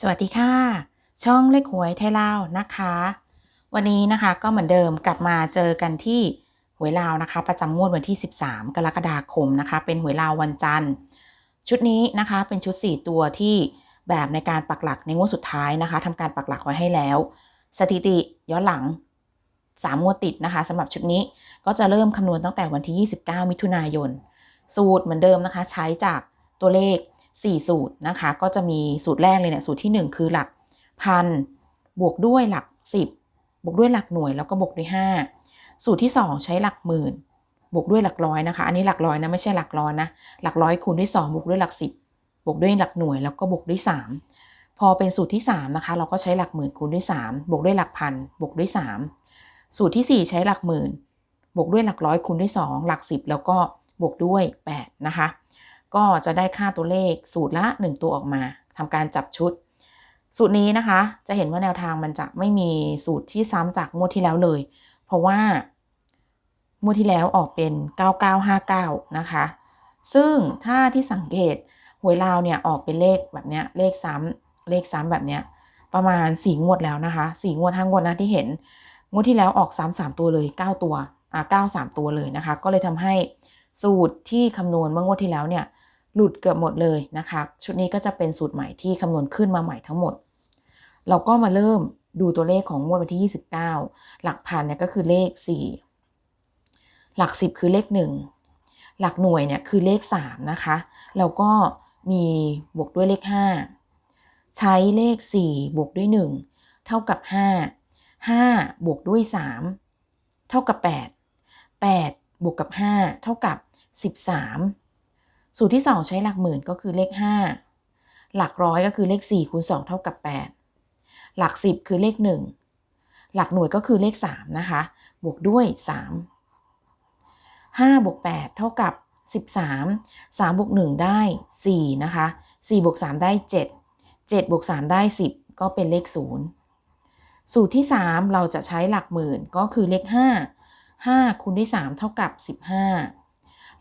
สวัสดีค่ะ ช่องเลขหวยไทยลาวนะคะ วันนี้นะคะก็เหมือนเดิมกลับมาเจอกันที่หวยลาวนะคะ ประจำงวดวันที่ 13 กรกฎาคมนะคะ เป็นหวยลาววันจันทร์ ชุดนี้นะคะเป็นชุด 4 ตัวที่แบบในการปักหลักในงวดสุดท้ายนะคะทำการปักหลักไว้ให้แล้ว สถิติย้อนหลัง 3 งวดติดนะคะสำหรับชุดนี้ก็จะเริ่มคำนวณตั้งแต่วันที่ 29 มิถุนายน สูตรเหมือนเดิมนะคะ ใช้จากตัวเลข 4 สูตรนะคะ ก็จะมีสูตรแรกเลยเนี่ยสูตรที่ 1 คือหลักพันบวกด้วยหลัก 10 บวกด้วยหลักหน่วยแล้วก็บวกด้วย 5 สูตรที่ 2 ใช้หลักหมื่นบวกด้วยหลักร้อยนะคะ อันนี้หลักร้อยนะไม่ใช่หลักร้อยนะหลักร้อยคูณด้วย 2 บวกด้วยหลัก 10 บวกด้วยหลักหน่วยแล้วก็บวกด้วย 3 พอเป็นสูตรที่ 3 นะคะ เราก็ใช้หลักหมื่นคูณด้วย 3 บวกด้วยหลักพันบวกด้วย 3 สูตรที่ 4 ใช้หลักหมื่นบวกด้วยหลักร้อยคูณด้วย 2 หลัก 10 แล้วก็บวกด้วย 8 นะคะ ก็จะได้ค่าตัวเลขสูตรละ 1 ตัวออกมาทำการจับชุด สูตรนี้นะคะ จะเห็นว่าแนวทางมันจะไม่มีสูตรที่ซ้ำจากงวดที่แล้วเลย เพราะว่างวดที่แล้วออกเป็น 9959 นะคะ ซึ่งถ้าที่สังเกตหวยลาวเนี่ยออกเป็นเลขแบบเนี้ยเลขซ้ำเลขซ้ำแบบเนี้ยประมาณ4งวดแล้วนะคะ4งวดห้างวดนะที่เห็น งวดที่แล้วออกซ้ำสามตัวเลย 9 ตัวอ่าเก้าสามตัวเลยนะคะ ก็เลยทำให้สูตรที่คำนวณเมื่องวดที่แล้วเนี่ย หลุดเกือบหมดเลยนะคะ ชุดนี้ก็จะเป็นสูตรใหม่ที่คำนวณขึ้นมาใหม่ทั้งหมด เราก็มาเริ่มดูตัวเลขของงวดวันที่ 29 หลักพันเนี่ยก็คือเลข 4 หลัก 10 คือเลข 1 หลักหน่วยเนี่ยคือเลข 3 นะคะ แล้วก็มีบวกด้วยเลข 5 ใช้เลข 4 บวกด้วย 1 เท่ากับ 5 5 บวกด้วย 3 เท่ากับ 8 8 บวกกับ 5 เท่ากับ 13 สูตรที่ 2 ใช้หลักหมื่นก็คือเลข 5 หลักร้อยก็คือเลข4คูณ2เท่ากับ 8 หลัก 10 คือเลข 1 หลักหน่วยก็คือเลข 3 นะคะ บวกด้วย 3 5บวก8เท่ากับ 13 3บวก1ได้ 4 นะคะ4บวก3ได้ 7 7บวก3ได้ 10 ก็เป็นเลข 0 สูตรที่ 3 เราจะใช้หลักหมื่นก็คือเลข 5 5คูณด้วย 3 เท่ากับ 15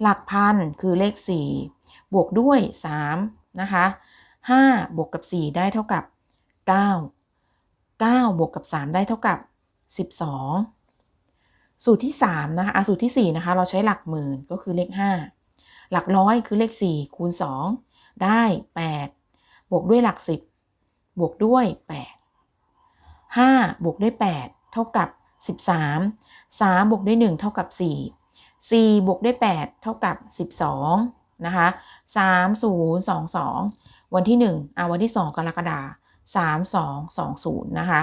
หลักพันคือเลข 4 บวกด้วย3นะคะ5บวกกับ 4 ได้เท่ากับ 9 9 บวกกับ 3 ได้เท่ากับ 12 สูตรที่3นะคะสูตรที่ 4 นะคะ เราใช้หลักหมื่นก็คือเลข 5 หลักร้อยคือเลข 4 คูณ 2 ได้ 8 บวกด้วยหลัก 10 บวกด้วย 8 5 บวกด้วย 8 เท่ากับ 13 3 บวกด้วย 1 เท่ากับ 4 4 บวกด้วย 8 เท่ากับ 12 นะคะ 3 0 2 2 วันที่1อ่าวันที่ 2 กรกฎาคม3 2 2 0 นะคะ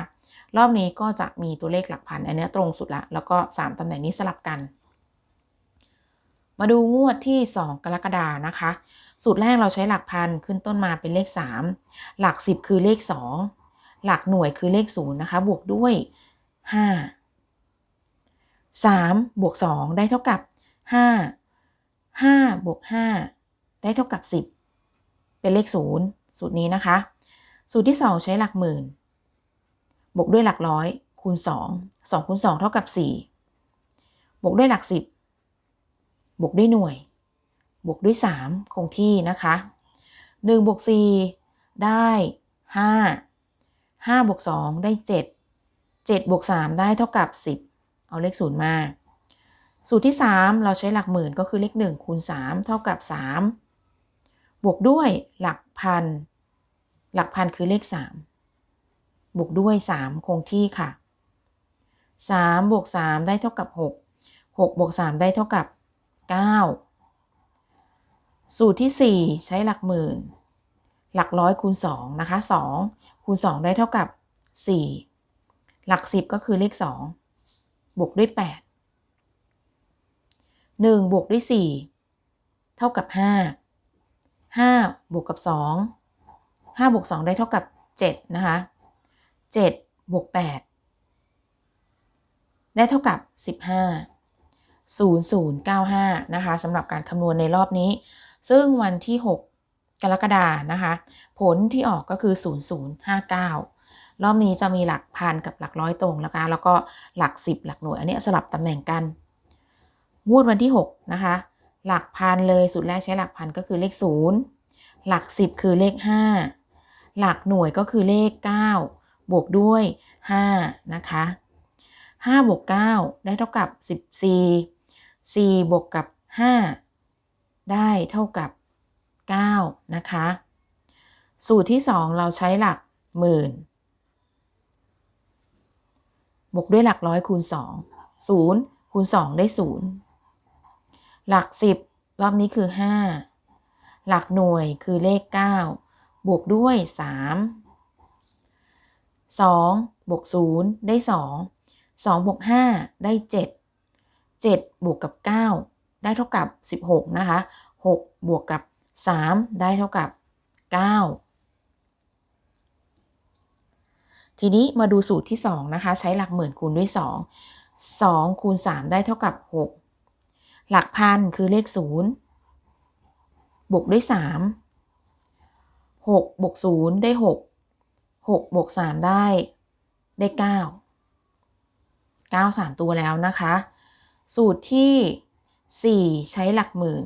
รอบนี้ก็จะมีตัวเลขหลักพัน อันนี้ตรงสุดละ แล้วก็ 3ตำแหน่งนี้สลับกัน มาดูงวดที่ 2 กรกฎานะคะ สูตรแรกเราใช้หลักพันขึ้นต้นมาเป็นเลข 3 หลัก 10 คือเลข 2 หลักหน่วยคือเลข0นะคะ บวกด้วย 5 3 บวก 2 ได้เท่ากับ 5 5บวก5ได้เท่ากับ 10 เป็นเลข 0 สูตรนี้นะคะ สูตรที่ 2 ใช้หลักหมื่น บวกด้วยหลักร้อยคูณ 2 2คูณ2เท่ากับ 4 บวกด้วยหลัก 10 บวกด้วยหน่วย บวกด้วย 3 คงที่นะคะ1บวก4ได้ 5 5บวก2ได้ 7 7บวก3ได้เท่ากับ 10 เอาเลข 0 มา สูตรที่ 3 เราใช้หลักหมื่นก็คือเลข1คูณ3 เท่ากับ 3 บวกด้วยหลักพัน หลักพันคือเลข 3 บวกด้วย 3 คงที่ค่ะ 3 บวก 3 ได้เท่ากับ 6 6 บวก 3 ได้เท่ากับ 9 สูตรที่ 4 ใช้หลักหมื่น หลักร้อยคูณ2นะคะ 2 คูณ 2 ได้เท่ากับ 4 หลัก 10 ก็คือเลข 2 บวกด้วย 8 1บวกด้วย 4 เท่ากับ 5 5 บวกกับ 2 5 บวก 2 ได้เท่ากับ 7 นะคะ 7 บวก 8 ได้เท่ากับ 15 0095 นะคะสำหรับการคำนวณในรอบนี้ ซึ่งวันที่ 6 กรกฎานะคะ ผลที่ออกก็คือ 0059 รอบนี้จะมีหลักพันกับหลักร้อยตรงนะคะแล้วก็หลัก 10 หลักหน่วย อันนี้สลับตำแหน่งกัน งวดวันที่ 6 นะคะ หลักพันเลยสูตรแรกใช้หลักพันก็คือเลข 0 หลัก 10 คือเลข 5 หลักหน่วยก็คือเลข 9 บวกด้วย 5 นะคะ5บวก9ได้เท่ากับ 14 4บวกกับ 5 ได้เท่ากับ 9 นะคะ สูตรที่ 2 เราใช้หลักหมื่นบวกด้วยหลักร้อยคูณ 2 0คูณ2ได้ 0 หลัก10รอบนี้คือ 5 หลักหน่วยคือเลข 9 บวกด้วย 3 2 บวก 0 ได้ 2 2 บวก 5 ได้ 7 7 บวกกับ 9 ได้เท่ากับ 16 นะคะ 6 บวกกับ 3 ได้เท่ากับ 9 ทีนี้มาดูสูตรที่ 2 นะคะ ใช้หลักหมื่นคูณด้วย 2 2 คูณ 3 ได้เท่ากับ 6 หลักพันคือเลข0บวกด้วย3 6บวก0ได้6 6บวก3ได้ ได้9 9 3ตัวแล้วนะคะ สูตรที่4ใช้หลักหมื่น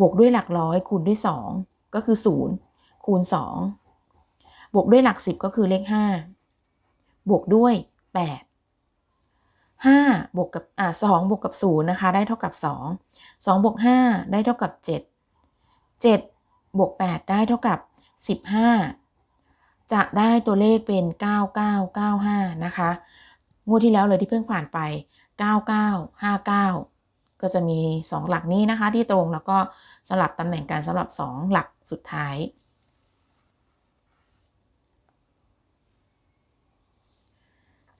บวกด้วยหลักร้อยคูณด้วย2ก็คือ0คูณ2บวกด้วยหลักสิบก็คือเลขห้าบวกด้วยแปด ห้าบวกกับอ่าสองบวกกับศูนย์นะคะได้เท่ากับสองสองบวกห้าได้เท่ากับเจ็ดเจ็ดบวกแปดได้เท่ากับสิบห้าจะได้ตัวเลขเป็นเก้าเก้าเก้าห้านะคะงวดที่แล้วเลยที่เพิ่งผ่านไปเก้าเก้าห้าเก้าก็จะมีสองหลักนี้นะคะที่ตรงแล้วก็สลับตำแหน่งการสลับสองหลักสุดท้าย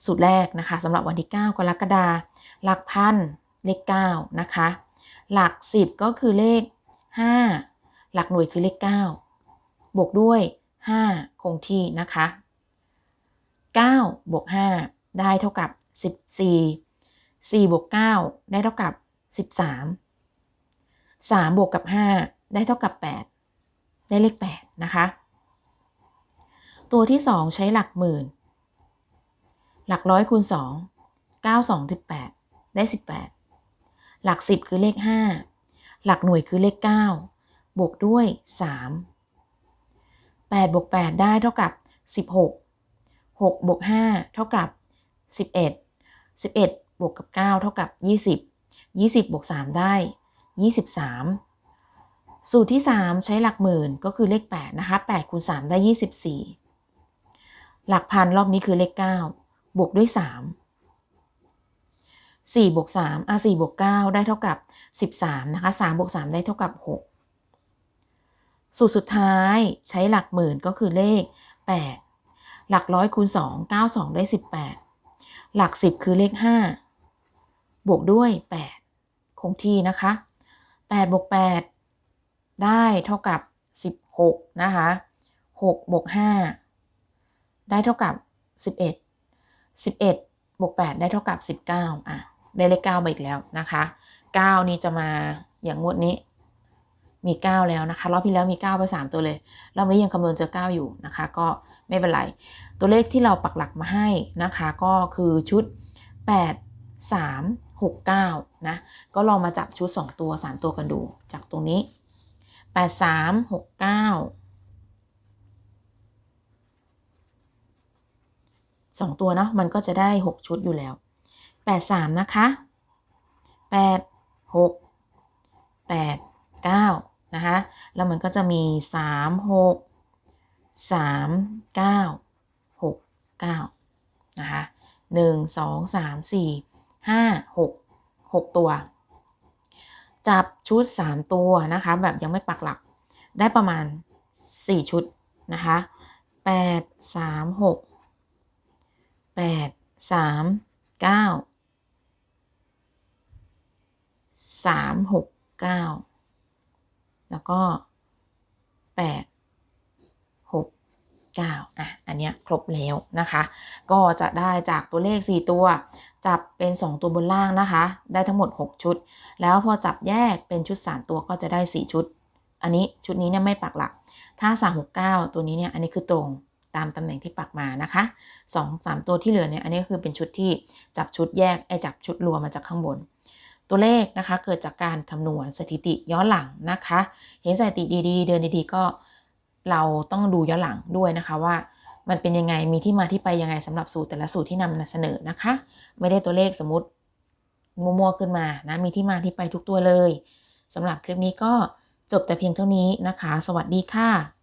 สูตรแรกนะคะสำหรับวันที่ 9 กรกฎาหลักพันเลข9นะคะหลัก 10 ก็คือเลข 5 หลักหน่วยคือเลข 9 บวกด้วย 5 คงที่นะคะ9บวก5ได้เท่ากับ 14 4บวก9ได้เท่ากับ 13 3บวกกับ 5 ได้เท่ากับ 8 ได้เลข 8 นะคะ ตัวที่ 2 ใช้หลักหมื่น หลักร้อยคูณสองเก้าสองสิบแปดได้สิบแปดหลักสิบคือเลขห้าหลักหน่วยคือเลขเก้าบวกด้วยสามแปดบวกแปดได้เท่ากับสิบหกหกบวกห้าเท่ากับสิบเอ็ดสิบเอ็ดบวกกับเก้าเท่ากับยี่สิบยี่สิบบวกสามได้ยี่สิบสามสูตรที่ 3 ใช้หลักหมื่นก็คือเลข8นะคะ8คูณ3ได้ 24 หลักพันรอบนี้คือเลข 9 บวกด้วย 3 4บวก3อะ4บวก9ได้เท่ากับ 13 นะคะ3บวก3ได้เท่ากับ 6 สูตรสุดท้ายใช้หลักหมื่นก็คือเลข 8 หลักร้อยคูณ 2 9 2 ได้ 18 หลัก 10 คือเลข 5 บวกด้วย 8 คงที่นะคะ8บวก8ได้เท่ากับ 16 นะคะ6บวก5ได้เท่ากับ 11 11บวก8ได้เท่ากับ 19 อะ ได้เลข9มาอีกแล้วนะคะ 9 นี้จะมาอย่างงวดนี้ มี 9 แล้วนะคะ รอบที่แล้วมี 9 ไป 3 ตัวเลย รอบนี้ยังคำนวณเจอ 9 อยู่นะคะ ก็ไม่เป็นไร ตัวเลขที่เราปักหลักมาให้นะคะ ก็คือชุด 8 3 6 9 นะ ก็ลองมาจับชุด 2 ตัว 3 ตัวกันดู จากตรงนี้ 8 3 6 9 สองตัวเนาะมันก็จะได้หกชุดอยู่แล้วแปดสามนะคะแปดหกแปดเก้านะคะ แล้วมันก็จะมีสามหกสามเก้าหกเก้านะคะหนึ่งสองสามสี่ห้าหกหกตัว จับชุดสามตัวนะคะ แบบยังไม่ปักหลักได้ประมาณสี่ชุดนะคะแปดสามหก แปดสามเก้าสามหกเก้าแล้วก็แปดหกเก้าอะ อันเนี้ยครบแล้วนะคะ ก็จะได้จากตัวเลข 4 ตัว จับเป็น 2 ตัวบนล่างนะคะ ได้ทั้งหมด 6 ชุด แล้วพอจับแยกเป็นชุด 3 ตัวก็จะได้ 4 ชุด อันนี้ชุดนี้เนี่ยไม่ปักหลัก ถ้า 369 ตัวนี้เนี่ย อันนี้คือตรง ตามตำแหน่งที่ปักมานะคะ2 3 ตัวที่เหลือเนี่ยอันนี้ก็คือเป็นชุดที่จับชุดแยกไอจับชุดรวมมาจากข้างบน ตัวเลขนะคะเกิดจากการคำนวณสถิติย้อนหลังนะคะ เห็นสถิติดีๆ เดินดีๆก็เราต้องดูย้อนหลังด้วยนะคะว่ามันเป็นยังไงมีที่มาที่ไปยังไงสำหรับสูตรแต่ละสูตรที่นำเสนอนะคะ ไม่ได้ตัวเลขสมมติมั่วๆขึ้นมานะมีที่มาที่ไปทุกตัวเลยสำหรับคลิปนี้ก็จบแต่เพียงเท่านี้นะคะ สวัสดีค่ะ